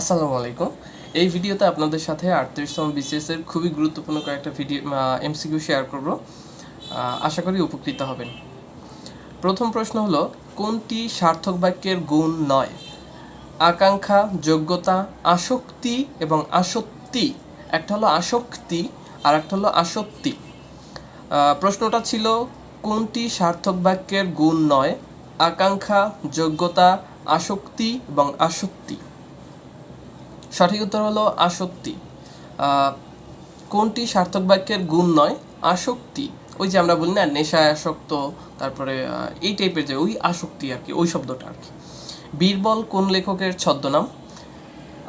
আসসালামু আলাইকুম। এই ভিডিওতে আপনাদের সাথে আটত্রিশতম বিসিএস এর খুবই গুরুত্বপূর্ণ কয়েকটা ভিডিও এমসিকিউ শেয়ার করব। আশা করি উপকৃত হবেন। প্রথম প্রশ্ন হলো, কোনটি সার্থক বাক্যের গুণ নয়? আকাঙ্ক্ষা, যোগ্যতা, আসক্তি এবং আসক্তি। একটা হলো আসক্তি আর একটা হলো আসক্তি। প্রশ্নটা ছিল, কোনটি সার্থক বাক্যের গুণ নয়? আকাঙ্ক্ষা, যোগ্যতা, আসক্তি এবং আসক্তি। সঠিক উত্তর হলো আসক্তি। কোনটি সার্থক বাক্যের গুণ নয়? আসক্তি। ওই যে আমরা বলি না, নেশায় আসক্ত, তারপরে এই টাইপের যে ওই আসক্তি আর কি, ওই শব্দটা আর কি। বীরবল কোন লেখকের ছদ্মনাম?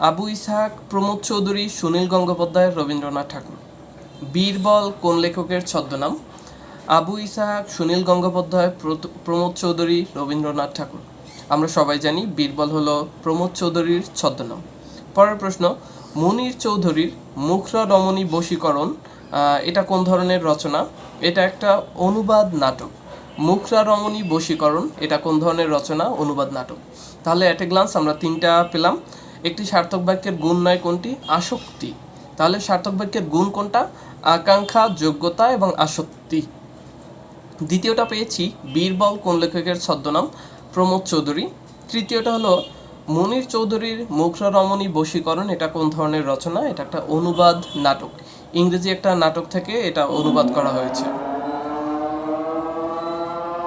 আবু ইসহাক, প্রমোদ চৌধুরী, সুনীল গঙ্গোপাধ্যায়, রবীন্দ্রনাথ ঠাকুর। বীরবল কোন লেখকের ছদ্মনাম? আবু ইসহাক, সুনীল গঙ্গোপাধ্যায় প্রমোদ চৌধুরী, রবীন্দ্রনাথ ঠাকুর। আমরা সবাই জানি বীরবল হলো প্রমোদ চৌধুরীর ছদ্মনাম। পরের প্রশ্ন, মনির চৌধুরীর মুখরা রমণী বশীকরণ এটা কোন ধরনের রচনা? এটা একটা অনুবাদ নাটক। মুখরা রমণী বশীকরণ, এটা কোন ধরনের রচনা? অনুবাদ নাটক। তাহলে অ্যাট এ গ্লান্স আমরা তিনটা পেলাম। একটি সার্থক বাক্যের গুণ নয় কোনটি? আসক্তি। তাহলে সার্থক বাক্যের গুণ কোনটা? আকাঙ্ক্ষা, যোগ্যতা এবং আসক্তি। দ্বিতীয়টা পেয়েছি, বীরবল কোন লেখকের ছদ্মনাম? প্রমোদ চৌধুরী। তৃতীয়টা হলো মনির চৌধুরীর মুখরা রমণী বশীকরণ, এটা কোন ধরনের রচনা? এটা একটা অনুবাদ নাটক। ইংরেজি একটা নাটক থেকে এটা অনুবাদ করা হয়েছে।